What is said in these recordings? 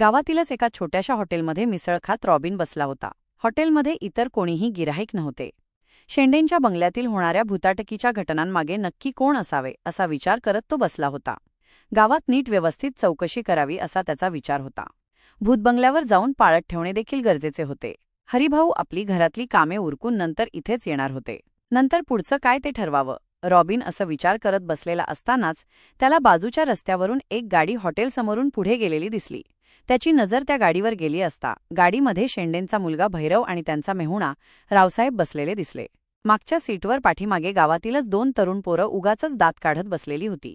गावातीलच एका छोट्याशा हॉटेलमध्ये मिसळ खात रॉबिन बसला होता. हॉटेलमध्ये इतर कोणीही गिराहिक नव्हते. शेंडेंच्या बंगल्यातील होणाऱ्या भूताटकीच्या घटनांमागे नक्की कोण असावे असा विचार करत तो बसला होता. गावात नीट व्यवस्थित चौकशी करावी असा त्याचा विचार होता. भूतबंगल्यावर जाऊन पाळत ठेवणे देखील गरजेचे होते. हरिभाऊ आपली घरातली कामे उरकून नंतर इथेच येणार होते. नंतर पुढचं काय ते ठरवावं? रॉबिन असं विचार करत बसलेला असतानाच त्याला बाजूच्या रस्त्यावरून एक गाडी हॉटेलसमोरून पुढे गेलेली दिसली. त्याची नजर त्या गाडीवर गेली असता गाडीमध्ये शेंडेंचा मुलगा भैरव आणि त्यांचा मेहुणा रावसाहेब बसलेले दिसले. मागच्या सीटवर पाठीमागे गावातीलच दोन तरुण पोरं उगाचच दात काढत बसलेली होती.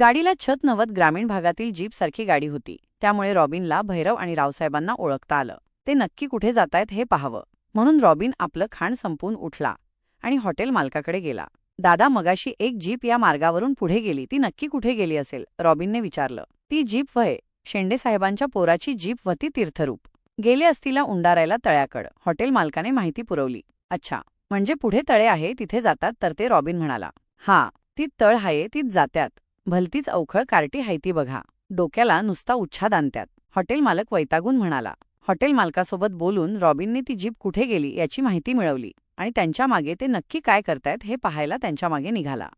गाडीला छत नवत ग्रामीण भागातील जीपसारखी गाडी होती. त्यामुळे रॉबिनला भैरव आणि रावसाहेबांना ओळखता आलं. ते नक्की कुठे जातायत हे पाहावं. म्हणून रॉबिन आपलं खाण संपवून उठला आणि हॉटेल मालकाकडे गेला. दादा मगाशी एक जीप या मार्गावरून पुढे गेली. ती नक्की कुठे गेली असेल? रॉबिनने विचारलं. ती जीप वय शेंडेसाहेबांच्या पोराची जीप वती तीर्थरूप. गेले असतीला उंडारायला तळ्याकड. हॉटेल मालकाने माहिती पुरवली. अच्छा म्हणजे पुढे तळे आहे तिथे जातात तर ते रॉबिन म्हणाला. हा ती तळ हाये तीच जात्यात. भलतीच अवखळ कार्टी हायती बघा. डोक्याला नुसता उच्छाद आणत्यात. हॉटेल मालक वैतागून म्हणाला. हॉटेल मालकासोबत बोलून रॉबिनने ती जीप कुठे गेली याची माहिती मिळवली. आणि त्यांच्या मागे ते नक्की काय करतायत हे पाहायला त्यांच्या मागे निघाला.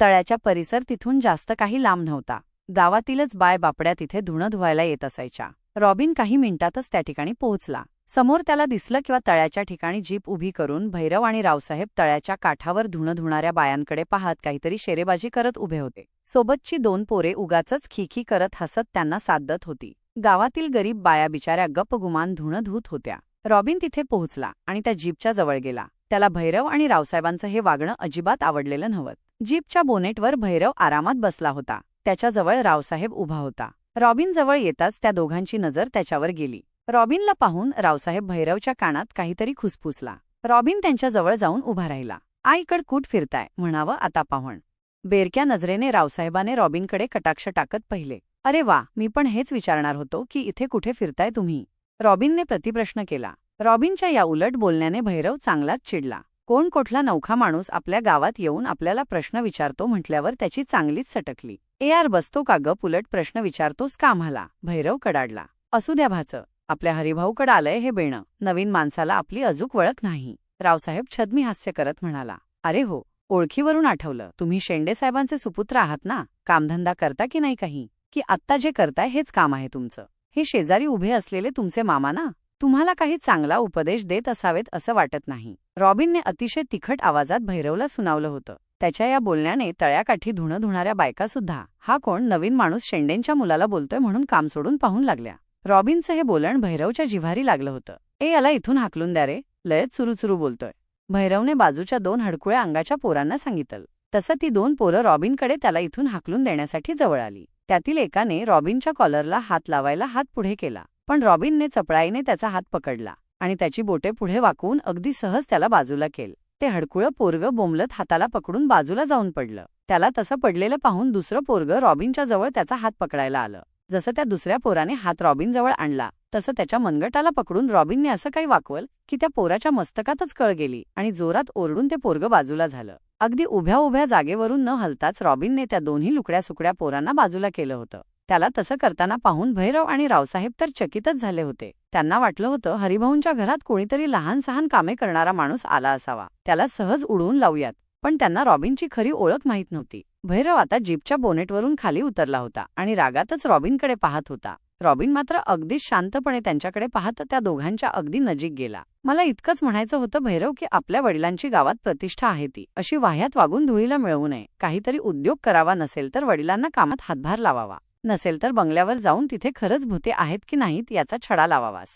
तळ्याच्या परिसर तिथून जास्त काही लांब नव्हता. गावातीलच बाय बापड्या तिथे धुणं धुवायला येत असायच्या. रॉबिन काही मिनिटातच त्या ठिकाणी पोहोचला. समोर त्याला दिसलं किंवा तळ्याच्या ठिकाणी जीप उभी करून भैरव आणि रावसाहेब तळ्याच्या काठावर धुणं धुणाऱ्या बायांकडे पाहत काहीतरी शेरेबाजी करत उभे होते. सोबतची दोन पोरे उगाचच खिखी करत हसत त्यांना साधत होती. गावातील गरीब बाया बिचाऱ्या गपगुमान गुमान धुणं धुत होत्या. रॉबिन तिथे पोहोचला आणि त्या जीपच्या जवळ गेला. त्याला भैरव आणि रावसाहेबांचं हे वागणं अजिबात आवडलेलं नव्हतं. जीपच्या बोनेटवर भैरव आरामात बसला होता. त्याच्याजवळ रावसाहेब उभा होता. रॉबिनजवळ येताच त्या दोघांची नजर त्याच्यावर गेली. रॉबिनला पाहून रावसाहेब भैरवच्या कानात काहीतरी खुसफुसला. रॉबिन त्यांच्याजवळ जाऊन उभा राहिला. आईकड कूट फिरताय? म्हणावं आता पाहण बेरक्या नजरेने रावसाहेबाने रॉबिनकडे कटाक्ष टाकत पाहिले. अरे वा मी पण हेच विचारणार होतो की इथे कुठे फिरताय तुम्ही? रॉबिनने प्रतिप्रश्न केला. रॉबिनच्या या उलट बोलण्याने भैरव चांगलाच चिडला. कोण कोठला नौखा माणूस आपल्या गावात येऊन आपल्याला प्रश्न विचारतो म्हटल्यावर त्याची चांगलीच सटकली. ए आर बसतो का ग उलट प्रश्न विचारतोस का आम्हाला? भैरव कडाडला. असू द्या भाचं आपल्या हरिभाऊकडं आलंय हे बेणं. नवीन माणसाला आपली अजूक वळख नाही. रावसाहेब छदमी हास्य करत म्हणाला. अरे हो ओळखीवरून आठवलं. तुम्ही शेंडे साहेबांचे सुपुत्र आहात ना? कामधंदा करता की नाही काही? की आत्ता जे करताय हेच काम आहे तुमचं. हे शेजारी उभे असलेले तुमचे मामा ना? तुम्हाला काही चांगला उपदेश देत असावेत असं वाटत नाही. रॉबिनने अतिशय तिखट आवाजात भैरवला सुनावलं होतं. त्याच्या या बोलण्याने तळ्याकाठी धुणं धुणाऱ्या बायकासुद्धा हा कोण नवीन माणूस शेंडेंच्या मुलाला बोलतोय म्हणून काम सोडून पाहून लागल्या. रॉबिनचं हे बोलण भैरवच्या जिव्हारी लागलं होतं. ए याला इथून हाकलून द्या रे. लयत चुरूचुरू बोलतोय. भैरवने बाजूच्या दोन हडकुळ्या अंगाच्या पोरांना सांगितलं. तसं ती दोन पोरं रॉबिनकडे त्याला इथून हाकलून देण्यासाठी जवळ आली. त्यातील एकाने रॉबिनच्या कॉलरला हात लावायला हात पुढे केला. पण रॉबिनने चपळाईने त्याचा हात पकडला आणि त्याची बोटे पुढे वाकवून अगदी सहज त्याला बाजूला केल. ते हडकुळं पोरग बोंबलत हाताला पकडून बाजूला जाऊन पडलं. त्याला तसं पडलेलं पाहून दुसरं पोरग रॉबिनच्या जवळ त्याचा हात पकडायला आलं. जसं त्या दुसऱ्या पोराने हात रॉबिनजवळ आणला तसं त्याच्या मनगटाला पकडून रॉबिनने असं काही वाकवल की त्या पोराच्या मस्तकातच कळ गेली आणि जोरात ओरडून ते पोरग बाजूला झालं. अगदी उभ्या उभ्या जागेवरून न हलताच रॉबिनने त्या दोन्ही लुकड्या सुकड्या पोरांना बाजूला केलं होतं. त्याला तसं करताना पाहून भैरव आणि रावसाहेब तर चकितच झाले होते. त्यांना वाटलं होतं हरिभाऊंच्या घरात कोणीतरी लहान सहान कामे करणारा माणूस आला असावा. त्याला सहज उडवून लावूयात. पण त्यांना रॉबिनची खरी ओळख माहीत नव्हती. भैरव आता जीपच्या बोनेटवरून खाली उतरला होता आणि रागातच रॉबिनकडे पाहत होता. रॉबिन मात्र अगदीच शांतपणे त्यांच्याकडे पाहत त्या दोघांच्या अगदी नजीक गेला. मला इतकंच म्हणायचं होतं भैरव की आपल्या वडिलांची गावात प्रतिष्ठा आहे ती. अशी वाह्यात वागून धुळीला मिळवू नये. काहीतरी उद्योग करावा नसेल तर वडिलांना कामात हातभार लावावा. नसेल तर बंगल्यावर जाऊन तिथे खरंच भूते आहेत की नाहीत याचा छडा लावावास.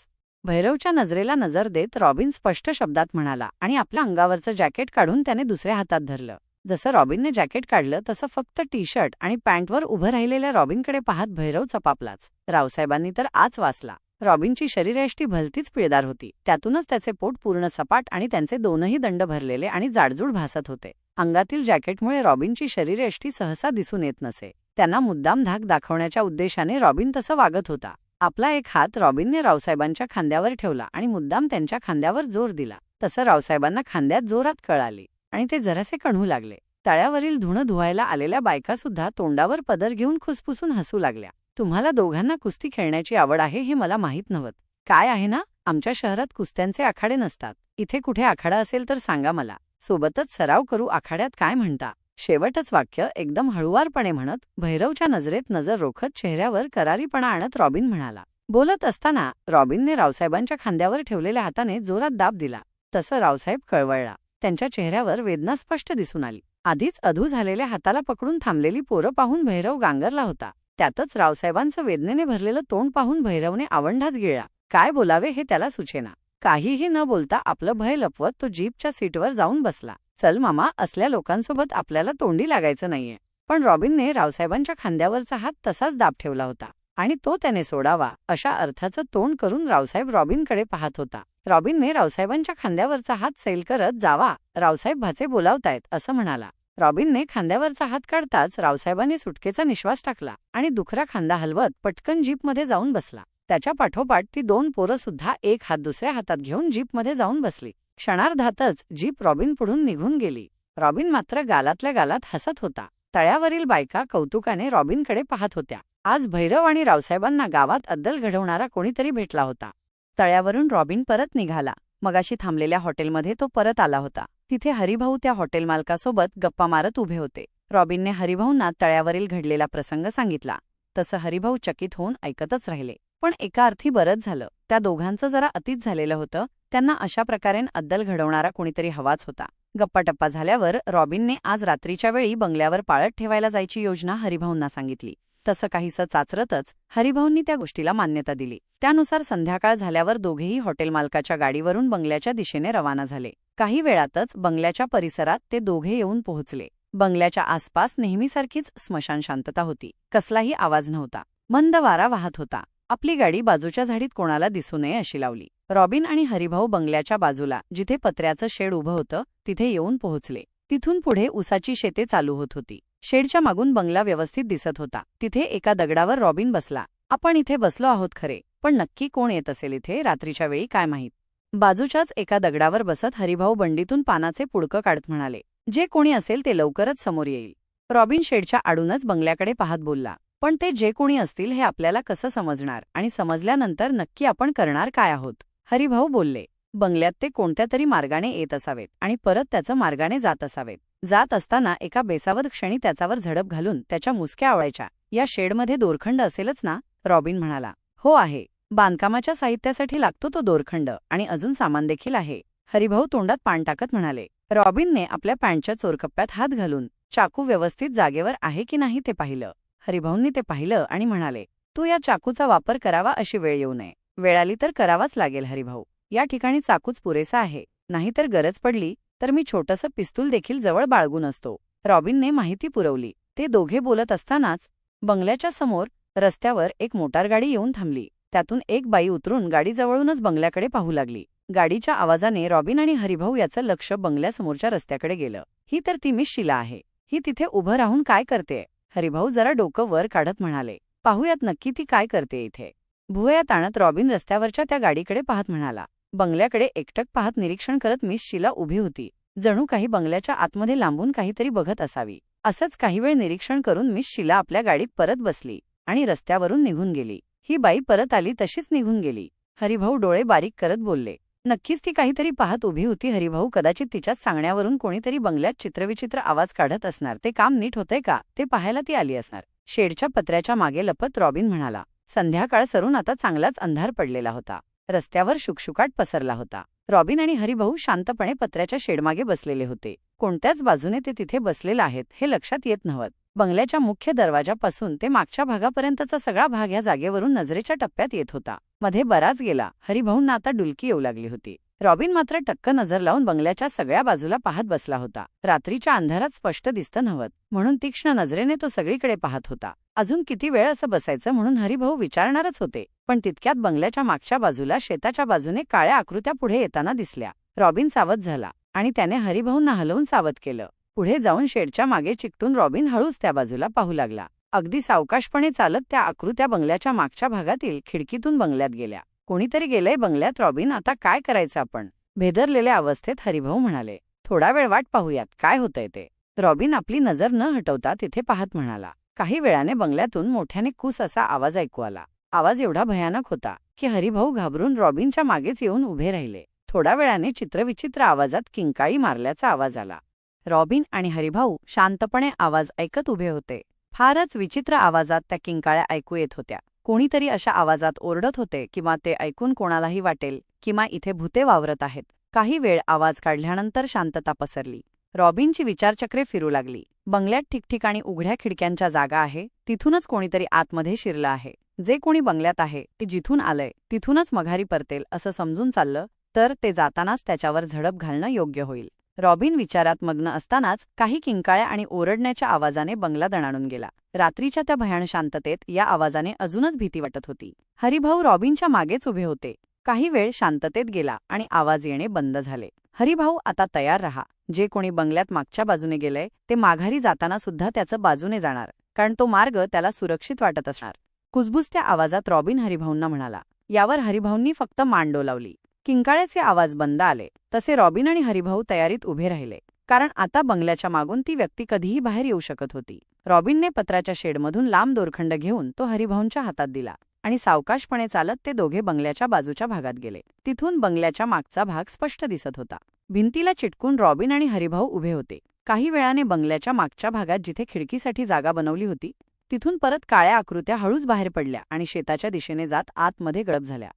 भैरवच्या नजरेला नजर देत रॉबिन स्पष्ट शब्दात म्हणाला आणि आपल्या अंगावरचं जॅकेट काढून त्याने दुसऱ्या हातात धरलं. जसं रॉबिनने जॅकेट काढलं तसं फक्त टी शर्ट आणि पॅन्टवर उभं राहिलेल्या रॉबिनकडे पाहत भैरव चपापलाच. रावसाहेबांनी तर आज वाचला. रॉबिनची शरीरयष्टी भलतीच पिळदार होती. त्यातूनच त्याचे पोट पूर्ण सपाट आणि त्यांचे दोनही दंड भरलेले आणि जाडजूड भासत होते. अंगातील जॅकेटमुळे रॉबिनची शरीरयष्टी सहसा दिसून येत नसे. त्यांना मुद्दाम धाक दाखवण्याच्या उद्देशाने रॉबिन तसं वागत होता. आपला एक हात रॉबिनने रावसाहेबांच्या खांद्यावर ठेवला आणि मुद्दाम त्यांच्या खांद्यावर जोर दिला. तसं रावसाहेबांना खांद्यात जोरात कळाली आणि ते जरासे कणू लागले. तळ्यावरील धुणं धुवायला आलेल्या बायकासुद्धा तोंडावर पदर घेऊन खुसफुसून हसू लागल्या. तुम्हाला दोघांना कुस्ती खेळण्याची आवड आहे हे मला माहीत नव्हत. काय आहे ना? आमच्या शहरात कुस्त्यांचे आखाडे नसतात. इथे कुठे आखाडा असेल तर सांगा मला. सोबतच सराव करू आखाड्यात काय म्हणता? शेवटच वाक्य एकदम हळुवारपणे म्हणत भैरवच्या नजरेत नजर रोखत चेहऱ्यावर करारीपणा आणत रॉबिन म्हणाला. बोलत असताना रॉबिनने रावसाहेबांच्या खांद्यावर ठेवलेल्या हाताने जोरात दाब दिला. तसं रावसाहेब कळवळला. त्यांच्या चेहऱ्यावर वेदना स्पष्ट दिसून आली. आधीच अधू झालेल्या हाताला पकडून थांबलेली पोरं पाहून भैरव गांगरला होता. त्यातच रावसाहेबांचं वेदनेने भरलेलं तोंड पाहून भैरवने आवंढाच गिळला. काय बोलावे हे त्याला सुचेना. काहीही न बोलता आपलं भय लपवत तो जीपच्या सीटवर जाऊन बसला. चल मामा असल्या लोकांसोबत आपल्याला तोंडी लागायचं नाहीये. पण रॉबिनने रावसाहेबांच्या खांद्यावरचा हात तसाच दाब ठेवला होता आणि तो त्याने सोडावा अशा अर्थाचं तोंड करून रावसाहेब रॉबिनकडे पाहत होता. रॉबिनने रावसाहेबांच्या खांद्यावरचा हात सैल करत जावा रावसाहेब भाचे बोलावतायत असं म्हणाला. रॉबिनने खांद्यावरचा हात काढताच रावसाहेबांनी सुटकेचा निश्वास टाकला आणि दुखरा खांदा हलवत पटकन जीपमध्ये जाऊन बसला. त्याच्या पाठोपाठ ती दोन पोरं सुद्धा एक हात दुसऱ्या हातात घेऊन जीपमध्ये जाऊन बसली. क्षणार्धातच जीप रॉबिन पुढून निघून गेली. रॉबिन मात्र गालातल्या गालात हसत होता. तळ्यावरील बायका कौतुकाने रॉबिनकडे पाहत होत्या. आज भैरव आणि रावसाहेबांना गावात अद्दल घडवणारा कोणीतरी भेटला होता. तळ्यावरून रॉबिन परत निघाला. मगाशी थांबलेल्या हॉटेलमध्ये तो परत आला होता. तिथे हरिभाऊ त्या हॉटेल मालकासोबत गप्पा मारत उभे होते. रॉबिनने हरिभाऊंना तळ्यावरील घडलेला प्रसंग सांगितला. तसं हरिभाऊ चकित होऊन ऐकतच राहिले. पण एका अर्थी बरंच झालं. त्या दोघांचं जरा अतीत झालेलं होतं. त्यांना अशा प्रकारे अद्दल घडवणारा कोणीतरी हवाच होता. गप्पाटप्पा झाल्यावर रॉबिनने आज रात्रीच्या वेळी बंगल्यावर पाळत ठेवायला जायची योजना हरिभाऊंना सांगितली. तसं काहीसं चाचरतच हरिभाऊंनी त्या गोष्टीला मान्यता दिली. त्यानुसार संध्याकाळ झाल्यावर दोघेही हॉटेल मालकाच्या गाडीवरून बंगल्याच्या दिशेने रवाना झाले. काही वेळातच बंगल्याच्या परिसरात ते दोघे येऊन पोहोचले. बंगल्याच्या आसपास नेहमीसारखीच स्मशान शांतता होती. कसलाही आवाज नव्हता. मंद वारा वाहत होता. आपली गाडी बाजूच्या झाडीत कोणाला दिसू नये अशी लावली. रॉबिन आणि हरिभाऊ बंगल्याच्या बाजूला जिथे पत्र्याचं शेड उभं होतं तिथे येऊन पोहोचले. तिथून पुढे उसाची शेते चालू होत होती. शेडच्या मागून बंगला व्यवस्थित दिसत होता. तिथे एका दगडावर रॉबिन बसला. आपण इथे बसलो आहोत खरे पण नक्की कोण येत असेल इथे रात्रीच्या वेळी काय माहीत? बाजूच्याच एका दगडावर बसत हरिभाऊ बंडीतून पानाचे पुडकं काढत म्हणाले जे कोणी असेल ते लवकरच समोर येईल. रॉबिन शेडच्या आडूनच बंगल्याकडे पाहत बोलला. पण ते जे कोणी असतील हे आपल्याला कसं समजणार आणि समजल्यानंतर नक्की आपण करणार काय आहोत? हरिभाऊ बोलले बंगल्यात ते कोणत्या तरी मार्गाने येत असावेत आणि परत त्याचं मार्गाने जात असावेत. जात असताना एका बेसावत क्षणी त्याच्यावर झडप घालून त्याच्या मुसक्या आवळायच्या. या शेडमध्ये दोरखंड असेलच ना? रॉबिन म्हणाला. हो आहे. बांधकामाच्या साहित्यासाठी लागतो तो दोरखंड आणि अजून सामान देखील आहे. हरिभाऊ तोंडात पान टाकत म्हणाले. रॉबिनने आपल्या पॅन्टच्या चोरकप्प्यात हात घालून चाकू व्यवस्थित जागेवर आहे की नाही ते पाहिलं. हरिभाऊंनी ते पाहिलं आणि म्हणाले तू या चाकूचा वापर करावा अशी वेळ येऊ नये. वेळ आली तर करावाच लागेल हरिभाऊ. या ठिकाणी चाकूच पुरेसा आहे. नाहीतर गरज पडली तर मी छोटंसं पिस्तूल देखील जवळ बाळगून असतो. रॉबिनने माहिती पुरवली. ते दोघे बोलत असतानाच बंगल्याच्या समोर रस्त्यावर एक मोटारगाडी येऊन थांबली. त्यातून एक बाई उतरून गाडीजवळूनच बंगल्याकडे पाहू लागली. गाडीच्या आवाजाने रॉबिन आणि हरिभाऊ याचं लक्ष बंगल्यासमोरच्या रस्त्याकडे गेलं. ही तर ती मिस शिला आहे. ही तिथे उभं राहून काय करते हरिभाऊ जरा डोकं वर काढत म्हणाले पाहूयात नक्की ती काय करते इथे. भुवयात आणत रॉबिन रस्त्यावरच्या त्या गाडीकडे पाहत म्हणाला बंगल्याकडे एकटक पाहत निरीक्षण करत मिस शिला उभी होती. जणू काही बंगल्याच्या आतमध्ये लांबून काहीतरी बघत असावी. असंच काही वेळ निरीक्षण करून मिस शिला आपल्या गाडीत परत बसली आणि रस्त्यावरून निघून गेली. ही बाई परत आली तशीच निघून गेली. हरिभाऊ डोळे बारीक करत बोलले नक्कीच ती काहीतरी पाहत उभी होती. हरिभाऊ कदाचित तिच्याच सांगण्यावरून कोणीतरी बंगल्यात चित्रविचित्र आवाज काढत असणार. ते काम नीट होतंय का? ते पाहायला ती आली असणार. शेडच्या पत्र्याच्या मागे लपत रॉबिन म्हणाला संध्याकाळ सरून आता चांगलाच अंधार पडलेला होता. रस्त्यावर शुकशुकाट पसरला होता. रॉबिन आणि हरिभाऊ शांतपणे पत्र्याच्या शेडमागे बसलेले होते. कोणत्याच बाजूने ते तिथे बसलेले आहेत हे लक्षात येत नव्हत. बंगल्याच्या मुख्य दरवाजापासून ते मागच्या भागापर्यंतचा सगळा भाग या जागेवरून नजरेच्या टप्प्यात येत होता. मध्ये बराच गेला. हरिभाऊंना आता डुलकी येऊ लागली होती. रॉबिन मात्र टक्क नजर लावून बंगल्याच्या सगळ्या बाजूला पाहत बसला होता. रात्रीच्या अंधारात स्पष्ट दिसतं नव्हत. म्हणून तीक्ष्ण नजरेने तो सगळीकडे पाहत होता. अजून किती वेळ असं बसायचं? म्हणून हरिभाऊ विचारणारच होते. पण तितक्यात बंगल्याच्या मागच्या बाजूला शेताच्या बाजूने काळ्या आकृत्या पुढे येताना दिसल्या. रॉबिन सावध झाला आणि त्याने हरिभाऊंना हलवून सावध केलं. पुढे जाऊन शेडच्या मागे चिकटून रॉबिन हळूच त्या बाजूला पाहू लागला. अगदी सावकाशपणे चालत त्या आकृत्या बंगल्याच्या मागच्या भागातील खिडकीतून बंगल्यात गेल्या. कोणीतरी गेलंय बंगल्यात रॉबिन आता काय करायचं आपण? भेदरलेल्या अवस्थेत हरिभाऊ म्हणाले थोडा वेळ वाट पाहूयात काय होतंय ते. रॉबिन आपली नजर न हटवता तिथे पाहत म्हणाला. काही वेळाने बंगल्यातून मोठ्याने कुस असा आवाज ऐकू आला. आवाज एवढा भयानक होता की हरिभाऊ घाबरून रॉबिनच्या मागेच येऊन उभे राहिले. थोड्या वेळाने चित्रविचित्र आवाजात किंकाळी मारल्याचा आवाज आला. रॉबिन आणि हरिभाऊ शांतपणे आवाज ऐकत उभे होते. फारच विचित्र आवाजात त्या किंकाळ्या ऐकू येत होत्या. कोणीतरी अशा आवाजात ओरडत होते किंवा ते ऐकून कोणालाही वाटेल किंवा इथे भूते वावरत आहेत. काही वेळ आवाज काढल्यानंतर शांतता पसरली. रॉबिनची विचारचक्रे फिरू लागली. बंगल्यात ठिकठिकाणी उघड्या खिडक्यांच्या जागा आहे तिथूनच कोणीतरी आतमध्ये शिरलं आहे. जे कोणी बंगल्यात आहे ते जिथून आलंय तिथूनच मघारी परतेल असं समजून चाललं तर ते जातानाच त्याच्यावर झडप घालणं योग्य होईल. रॉबिन विचारात मग्न असतानाच काही किंकाळ्या आणि ओरडण्याच्या आवाजाने बंगला दणाणून गेला. रात्रीच्या त्या भयान शांततेत या आवाजाने अजूनच भीती वाटत होती. हरिभाऊ रॉबिनच्या मागेच उभे होते. काही वेळ शांततेत गेला आणि आवाज येणे बंद झाले. हरिभाऊ आता तयार रहा. जे कोणी बंगल्यात मागच्या बाजूने गेलंय ते माघारी जाताना सुद्धा त्याचं बाजूने जाणार. कारण तो मार्ग त्याला सुरक्षित वाटत असणार. कुजबुजत्या आवाजात रॉबिन हरिभाऊंना म्हणाला. यावर हरिभाऊंनी फक्त मान डोलावली किंकाळ्याचे आवाज बंद आले. तसे रॉबिन आणि हरिभाऊ तयारीत उभे राहिले. कारण आता बंगल्याच्या मागून ती व्यक्ती कधीही बाहेर येऊ शकत होती. रॉबिनने पत्राच्या शेडमधून लांब दोरखंड घेऊन तो हरिभाऊंच्या हातात दिला आणि सावकाशपणे चालत ते दोघे बंगल्याच्या बाजूच्या भागात गेले. तिथून बंगल्याच्या मागचा भाग स्पष्ट दिसत होता. भिंतीला चिटकून रॉबिन आणि हरिभाऊ उभे होते. काही वेळाने बंगल्याच्या मागच्या भागात जिथे खिडकीसाठी जागा बनवली होती तिथून परत काळ्या आकृत्या हळूच बाहेर पडल्या आणि शेताच्या दिशेने जात आतमध्ये गळप झाल्या.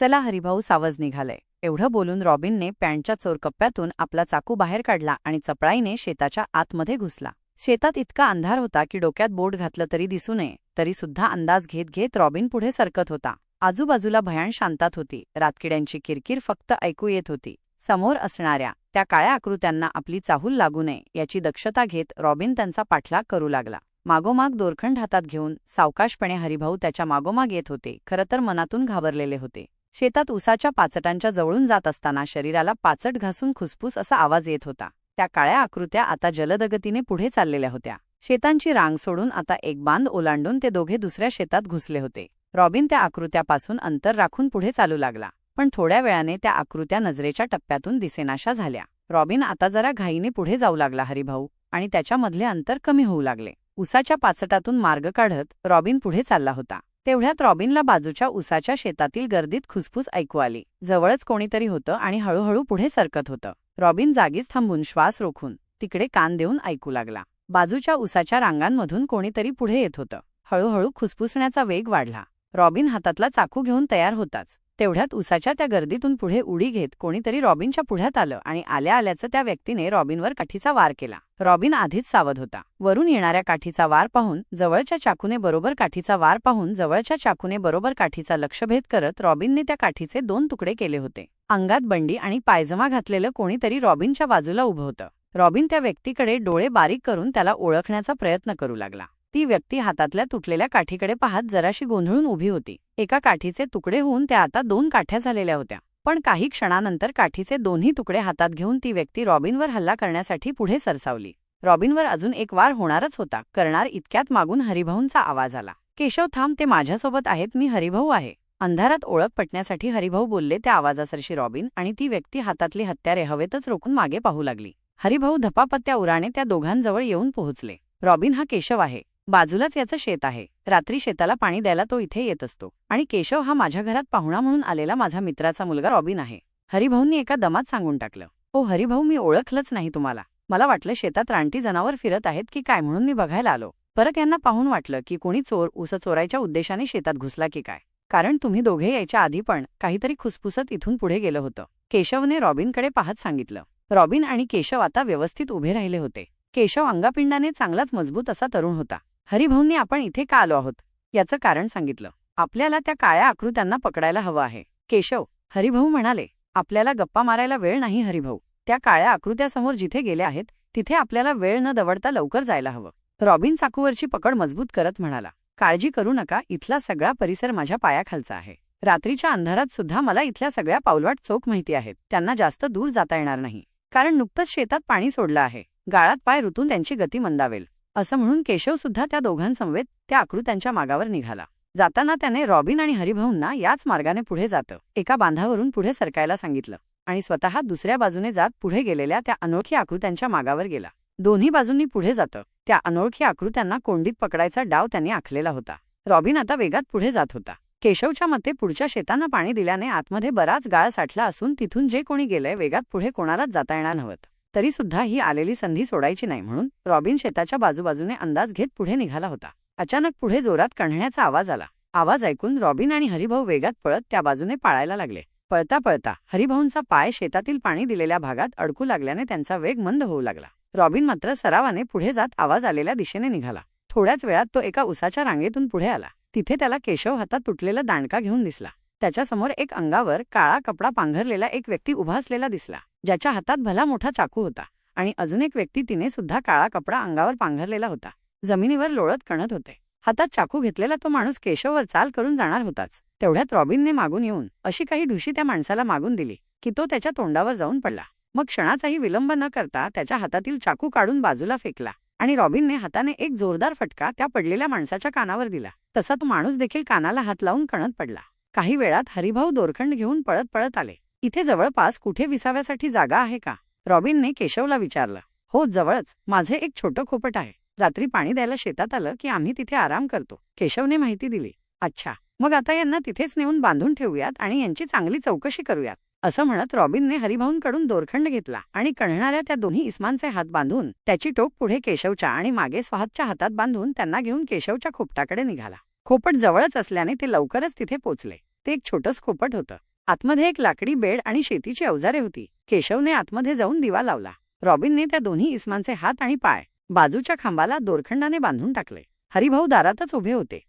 चला हरिभाऊ सावज निघालय एवढं बोलून रॉबिनने पॅन्टच्या चोरकप्प्यातून आपला चाकू बाहेर काढला आणि चपळाईने शेताच्या आतमध्ये घुसला. शेतात इतका अंधार होता की डोक्यात बोट घातलं तरी दिसू नये तरी सुद्धा अंदाज घेत घेत रॉबिन पुढे सरकत होता. आजूबाजूला भयान शांतात होती. रातकिड्यांची किरकिर फक्त ऐकू येत होती. समोर असणाऱ्या त्या काळ्या आकृत्यांना आपली चाहूल लागू नये याची दक्षता घेत रॉबिन त्यांचा पाठलाग करू लागला. मागोमाग दोरखंड हातात घेऊन सावकाशपणे हरिभाऊ त्याच्या मागोमाग येत होते. खरं तर मनातून घाबरलेले होते. शेतात उसाच्या पाचटांच्या जवळून जात असताना शरीराला पाचट घासून खुसफुस असा आवाज येत होता. त्या काळ्या आकृत्या आता जलदगतीने पुढे चाललेल्या होत्या. शेतांची रांग सोडून आता एक बांध ओलांडून ते दोघे दुसऱ्या शेतात घुसले होते. रॉबिन त्या आकृत्यापासून अंतर राखून पुढे चालू लागला. पण थोड्या वेळाने त्या आकृत्या नजरेच्या टप्प्यातून दिसेनाशा झाल्या. रॉबिन आता जरा घाईने पुढे जाऊ लागला हरिभाऊ आणि त्याच्यामधले अंतर कमी होऊ लागले. उसाच्या पाचटातून मार्ग काढत रॉबिन पुढे चालला होता. तेवढ्यात रॉबिनला बाजूच्या उसाच्या शेतातील गर्दीत खुसफुस ऐकू आली. जवळच कोणीतरी होतं आणि हळूहळू पुढे सरकत होतं. रॉबिन जागीच थांबून श्वास रोखून तिकडे कान देऊन ऐकू लागला. बाजूच्या उसाच्या रांगांमधून कोणीतरी पुढे येत होतं. हळूहळू खुसफुसण्याचा वेग वाढला. रॉबिन हातातला चाकू घेऊन तयार होताच. तेवढ्यात उसाच्या त्या गर्दीतून पुढे उडी घेत कोणीतरी रॉबिनच्या पुढ्यात आलं आणि आल्या आल्याचं त्या व्यक्तीने रॉबिनवर काठीचा वार केला. रॉबिन आधीच सावध होता. वरून येणाऱ्या काठीचा वार पाहून जवळच्या चाकूने बरोबर काठीचा वार पाहून जवळच्या चाकूने बरोबर काठीचा लक्षभेद करत रॉबिनने त्या काठीचे दोन तुकडे केले होते. अंगात बंडी आणि पायजमा घातलेलं कोणीतरी रॉबिनच्या बाजूला उभं होतं. रॉबिन त्या व्यक्तीकडे डोळे बारीक करून त्याला ओळखण्याचा प्रयत्न करू लागला. ती व्यक्ती हातातल्या तुटलेल्या काठीकडे पाहत जराशी गोंधळून उभी होती. एका काठीचे तुकडे होऊन त्या आता दोन काठ्या झालेल्या होत्या. पण काही क्षणानंतर काठीचे दोन्ही तुकडे हातात घेऊन ती व्यक्ती रॉबिनवर हल्ला करण्यासाठी पुढे सरसावली. रॉबिनवर अजून एक वार होणारच होता. करणार इतक्यात मागून हरिभाऊंचा आवाज आला. केशव थांब ते माझ्यासोबत आहेत मी हरिभाऊ आहे. अंधारात ओळख पटण्यासाठी हरिभाऊ बोलले त्या आवाजासरशी रॉबिन आणि ती व्यक्ती हातातली हत्यारे हवेतच रोखून मागे पाहू लागली. हरिभाऊ धपापत्या उराने त्या दोघांजवळ येऊन पोहोचले. रॉबिन हा केशव आहे. बाजूलाच याचं शेत आहे. रात्री शेताला पाणी द्यायला तो इथे येत असतो. आणि केशव हा माझ्या घरात पाहुणा म्हणून आलेला माझा मित्राचा मुलगा रॉबिन आहे. हरिभाऊंनी एका दमात सांगून टाकलं. ओ हरिभाऊ मी ओळखलंच नाही तुम्हाला. मला वाटलं शेतात रानटी जनावर फिरत आहेत की काय म्हणून मी बघायला आलो. परत यांना पाहून वाटलं की कोणी चोर उस चोरायच्या उद्देशाने शेतात घुसला की काय. कारण तुम्ही दोघे यायच्या आधी पण काहीतरी खुसफुसत इथून पुढे गेलं होतं. केशवने रॉबिनकडे पाहत सांगितलं. रॉबिन आणि केशव आता व्यवस्थित उभे राहिले होते. केशव अंगापिंडाने चांगलाच मजबूत असा तरुण होता. हरिभाऊंनी आपण इथे का आलो आहोत? याचं कारण सांगितलं. आपल्याला त्या काळ्या आकृत्यांना पकडायला हवं आहे. केशव हरिभाऊ म्हणाले आपल्याला गप्पा मारायला वेळ नाही हरिभाऊ. त्या काळ्या आकृत्यासमोर जिथे गेले आहेत तिथे आपल्याला वेळ न दवडता लवकर जायला हवं. रॉबिन चाकूवरची पकड मजबूत करत म्हणाला काळजी करू नका इथला सगळा परिसर माझ्या पायाखालचा आहे. रात्रीच्या अंधारात सुद्धा मला इथल्या सगळ्या पावलवाट चोख माहिती आहेत. त्यांना जास्त दूर जाता येणार नाही. कारण नुकतंच शेतात पाणी सोडलं आहे. गाळात पाय ऋतून त्यांची गती मंदावेल. असं म्हणून केशव सुद्धा त्या दोघांसमवेत त्या आकृत्यांच्या मागावर निघाला. जाताना त्याने रॉबिन आणि हरिभाऊंना याच मार्गाने पुढे जातं एका बांधावरून पुढे सरकायला सांगितलं आणि स्वतः दुसऱ्या बाजूने जात पुढे गेलेल्या त्या अनोळखी आकृत्यांच्या मागावर गेला. दोन्ही बाजूंनी पुढे जातं त्या अनोळखी आकृत्यांना कोंडीत पकडायचा डाव त्यांनी आखलेला होता. रॉबिन आता वेगात पुढे जात होता. केशवच्या मते पुढच्या शेतांना पाणी दिल्याने आतमध्ये बराच गाळ साठला असून तिथून जे कोणी गेलंय वेगात पुढे कोणालाच जाता येणार नव्हतं. तरी सुद्धा ही आलेली संधी सोडायची नाही म्हणून रॉबिन शेताच्या बाजूबाजूने अंदाज घेत पुढे निघाला होता. अचानक पुढे जोरात कणण्याचा आवाज आला. आवाज ऐकून रॉबिन आणि हरिभाऊ वेगात पळत त्या बाजूने पाळायला लागले. पळता पळता हरिभाऊंचा पाय शेतातील पाणी दिलेल्या भागात अडकू लागल्याने त्यांचा वेग मंद होऊ लागला. रॉबिन मात्र सरावाने पुढे जात आवाज आलेल्या दिशेने निघाला. थोड्याच वेळात तो एका उसाच्या रांगेतून पुढे आला. तिथे त्याला केशव हातात तुटलेला दांडका घेऊन दिसला. त्याच्यासमोर एक अंगावर काळा कपडा पांघरलेला एक व्यक्ती उभा असलेला दिसला. ज्याच्या हातात भला मोठा चाकू होता आणि अजून एक व्यक्ती तिने सुद्धा काळा कपडा अंगावर पांघरलेला होता. जमिनीवर लोळत कणत होते. हातात चाकू घेतलेला तो माणूस केशववर चाल करून जाणार होताच. तेवढ्यात रॉबिनने मागून येऊन अशी काही ढुशी त्या माणसाला मागून दिली की तो त्याच्या तोंडावर जाऊन पडला. मग क्षणाचाही विलंब न करता त्याच्या हातातील चाकू काढून बाजूला फेकला आणि रॉबिनने हाताने एक जोरदार फटका त्या पडलेल्या माणसाच्या कानावर दिला. तसा तो माणूस देखील कानाला हात लावून कणत पडला. काही वेळात हरिभाऊ दोरखंड घेऊन पळत पळत आले. इथे जवळपास कुठे विसाव्यासाठी जागा आहे का? रॉबिनने केशवला विचारलं. हो जवळच. माझे एक छोटं खोपट आहे. रात्री पाणी द्यायला शेतात आलं की आम्ही तिथे आराम करतो. केशवने माहिती दिली. अच्छा. मग आता यांना तिथेच नेऊन बांधून ठेवूयात आणि यांची चांगली चौकशी करूयात. असं म्हणत रॉबिनने हरिभाऊंकडून दोरखंड घेतला आणि कळणाऱ्या त्या दोन्ही इस्मांचे हात बांधून त्याची टोक पुढे केशवच्या आणि मागे स्वाहातच्या हातात बांधून त्यांना घेऊन केशवच्या खोपटाकडे निघाला. खोपट जवळच असल्याने ते लवकरच तिथे पोचले. ते एक छोटंच खोपट होतं. आतमध्ये एक लाकडी बेड आणि शेतीची अवजारे होती. केशवने आतमध्ये जाऊन दिवा लावला. रॉबिनने त्या दोन्ही इस्मांचे हात आणि पाय बाजूच्या खांबाला दोरखंडाने बांधून टाकले. हरिभाऊ दारातच उभे होते.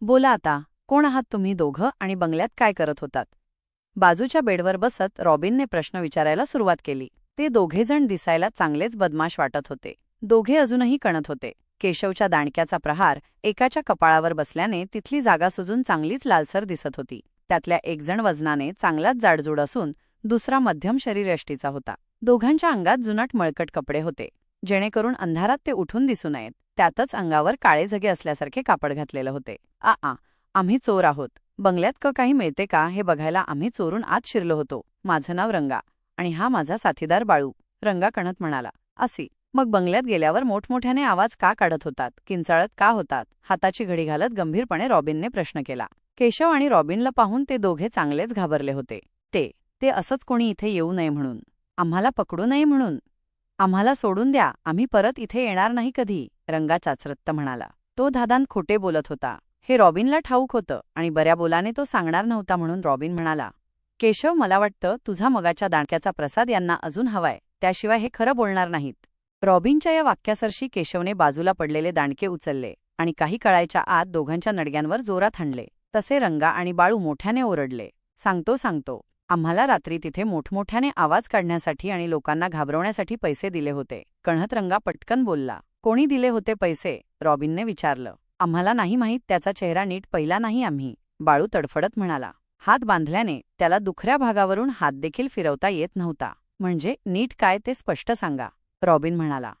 बोला आता कोण आहात तुम्ही दोघं आणि बंगल्यात काय करत होतात? बाजूच्या बेडवर बसत रॉबिनने प्रश्न विचारायला सुरुवात केली. ते दोघेजण दिसायला चांगलेच बदमाश वाटत होते. दोघे अजूनही कणत होते. केशवच्या दाणक्याचा प्रहार एकाच्या कपाळावर बसल्याने तिथली जागा सुजून चांगलीच लालसर दिसत होती. त्यातल्या एकजण वजनाने चांगलाच जाडजूड असून दुसरा मध्यम शरीरयष्टीचा होता. दोघांच्या अंगात जुनाट मळकट कपडे होते. जेणेकरून अंधारात ते उठून दिसू नयेत. त्यातच अंगावर काळे झगे असल्यासारखे कापड घातलेलं होते. आ आ आम्ही चोर आहोत. बंगल्यात क काही मिळते का हे बघायला आम्ही चोरून आत शिरलो होतो. माझं नाव रंगा आणि हा माझा साथीदार बाळू. रंगा कणत म्हणाला. असी मग बंगल्यात गेल्यावर मोठमोठ्याने आवाज का काढत होतात? किंचाळत का होतात? हाताची घडी घालत गंभीरपणे रॉबिनने प्रश्न केला. केशव आणि रॉबिनला पाहून ते दोघे चांगलेच घाबरले होते. ते ते असंच कोणी इथे येऊ नये म्हणून. आम्हाला पकडू नये म्हणून. आम्हाला सोडून द्या. आम्ही परत इथे येणार नाही कधी रंगा चाचरत्त म्हणाला. तो धादान खोटे बोलत होता. हे रॉबिनला ठाऊक होतं आणि बऱ्या बोलाने तो सांगणार नव्हता म्हणून रॉबिन म्हणाला केशव मला वाटतं तुझा मगाच्या दांडक्याचा प्रसाद यांना अजून हवाय. त्याशिवाय हे खरं बोलणार नाहीत. रॉबिनच्या या वाक्यासरशी केशवने बाजूला पडलेले दांडके उचलले आणि काही कळायच्या आत दोघांच्या नडग्यांवर जोरात हाणले. तसे रंगा आणि बाळू मोठ्याने ओरडले. सांगतो सांगतो. आम्हाला रात्री तिथे मोठमोठ्याने आवाज काढण्यासाठी आणि लोकांना घाबरवण्यासाठी पैसे दिले होते. कणहत रंगा पटकन बोलला. कोणी दिले होते पैसे? रॉबिनने विचारलं. आम्हाला नाही माहीत त्याचा चेहरा नीट पहिला नाही आम्ही. बाळू तडफडत म्हणाला. हात बांधल्याने त्याला दुखऱ्या भागावरून हात देखील फिरवता येत नव्हता. म्हणजे नीट काय ते स्पष्ट सांगा रॉबिन म्हणाला.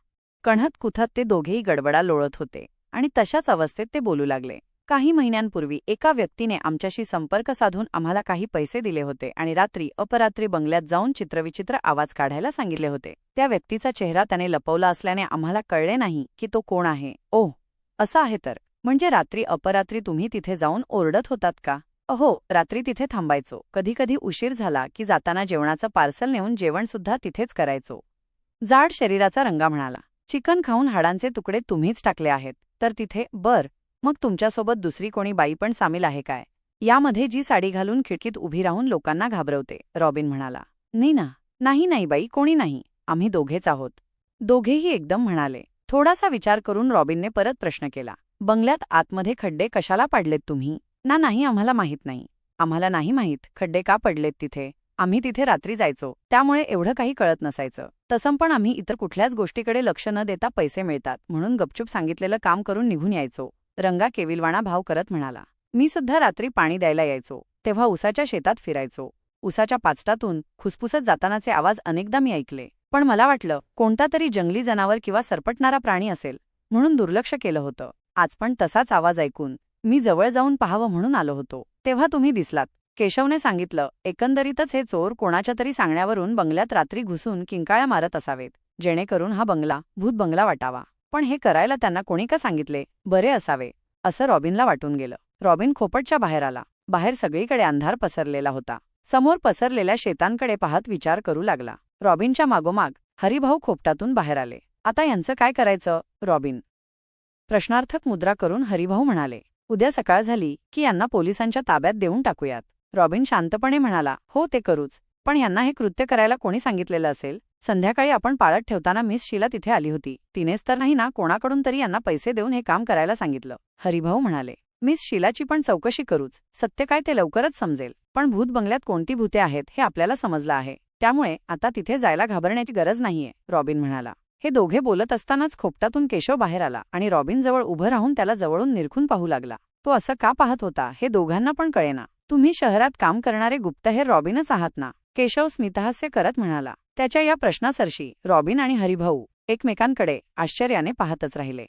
कणहत कुथत ते दोघेही गडबडा लोळत होते आणि तशाच अवस्थेत ते बोलू लागले. काही महिन्यांपूर्वी एका व्यक्तीने आमच्याशी संपर्क साधून आम्हाला काही पैसे दिले होते आणि रात्री अपरात्री बंगल्यात जाऊन चित्रविचित्र आवाज काढायला सांगितले होते. त्या व्यक्तीचा चेहरा त्याने लपवला असल्याने आम्हाला कळले नाही की तो कोण आहे. ओह असं आहे तर. म्हणजे रात्री अपरात्री तुम्ही तिथे जाऊन ओरडत होतात का? अहो रात्री तिथे थांबायचो. कधीकधी उशीर झाला की जाताना जेवणाचं पार्सल नेऊन जेवणसुद्धा तिथेच करायचो. जाड शरीराचा रंगा म्हणाला. चिकन खाऊन हाडांचे तुकडे तुम्हीच टाकले आहेत. तर तिथे बर. मग तुमच्यासोबत दुसरी कोणी बाई पण सामील आहे काय? यामध्ये जी साडी घालून खिडकीत उभी राहून लोकांना घाबरवते रॉबिन म्हणाला. नाही ना नाही नाही बाई कोणी नाही आम्ही दोघेच आहोत. दोघेही एकदम म्हणाले. थोडासा विचार करून रॉबिनने परत प्रश्न केला. बंगल्यात आतमध्ये खड्डे कशाला पाडलेत तुम्ही? ना नाही आम्हाला माहीत नाही. आम्हाला नाही माहीत खड्डे का पडलेत तिथे? आम्ही तिथे रात्री जायचो त्यामुळे एवढं काही कळत नसायचं. तसं पण आम्ही इतर कुठल्याच गोष्टीकडे लक्ष न देता पैसे मिळतात म्हणून गपचूप सांगितलेलं काम करून निघून यायचो. रंगा केविलवाणा भाव करत म्हणाला मी सुद्धा रात्री पाणी द्यायला यायचो तेव्हा उसाच्या शेतात फिरायचो. उसाच्या पाचटातून खुसफुसत जातानाचे आवाज अनेकदा मी ऐकले. पण मला वाटलं कोणता तरी जंगली जनावर किंवा सरपटणारा प्राणी असेल म्हणून दुर्लक्ष केलं होतं. आज पण तसाच आवाज ऐकून मी जवळ जाऊन पाहावं म्हणून आलो होतो. तेव्हा तुम्ही दिसलात. केशवने सांगितलं एकंदरीतच हे चोर कोणाच्या तरी सांगण्यावरून बंगल्यात रात्री घुसून किंकाळ्या मारत असावेत. जेणेकरून हा बंगला भूत बंगला वाटावा. पण हे करायला त्यांना कोणी का सांगितले? बरे असावे असं रॉबिनला वाटून गेलं. रॉबिन खोपटच्या बाहेर आला. बाहेर सगळीकडे अंधार पसरलेला होता. समोर पसरलेल्या शेतांकडे पाहत विचार करू लागला. रॉबिनच्या मागोमाग हरिभाऊ खोपटातून बाहेर आले. आता यांचं काय करायचं? रॉबिन. प्रश्नार्थक मुद्रा करून हरिभाऊ म्हणाले उद्या सकाळ झाली की यांना पोलिसांच्या ताब्यात देऊन टाकूयात. रॉबिन शांतपणे म्हणाला हो ते करूच. पण यांना हे कृत्य करायला कोणी सांगितलेलं असेल? संध्याकाळी आपण पाळत ठेवताना मिस शीला तिथे आली होती. तिनेच तर नाही ना कोणाकडून तरी यांना पैसे देऊन हे काम करायला सांगितलं. हरिभाऊ म्हणाले मिस शीलाची पण चौकशी करूच. सत्य काय ते लवकरच समजेल. पण भूत बंगल्यात कोणती भूते आहेत हे आपल्याला समजलं आहे. त्यामुळे आता तिथे जायला घाबरण्याची गरज नाहीये रॉबिन म्हणाला. हे दोघे बोलत असतानाच खोपटातून केशव बाहेर आला आणि रॉबिन जवळ उभं राहून त्याला जवळून निरखून पाहू लागला. तो असं का पाहत होता? हे दोघांना पण कळेना. तुम्ही शहरात काम करणारे गुप्तहेर रॉबिनच आहात ना? केशव स्मितहास्य करत म्हणाला. त्याच्या या प्रश्नासरशी रॉबिन आणि हरिभाऊ एकमेकांकडे आश्चर्याने पाहतच राहिले.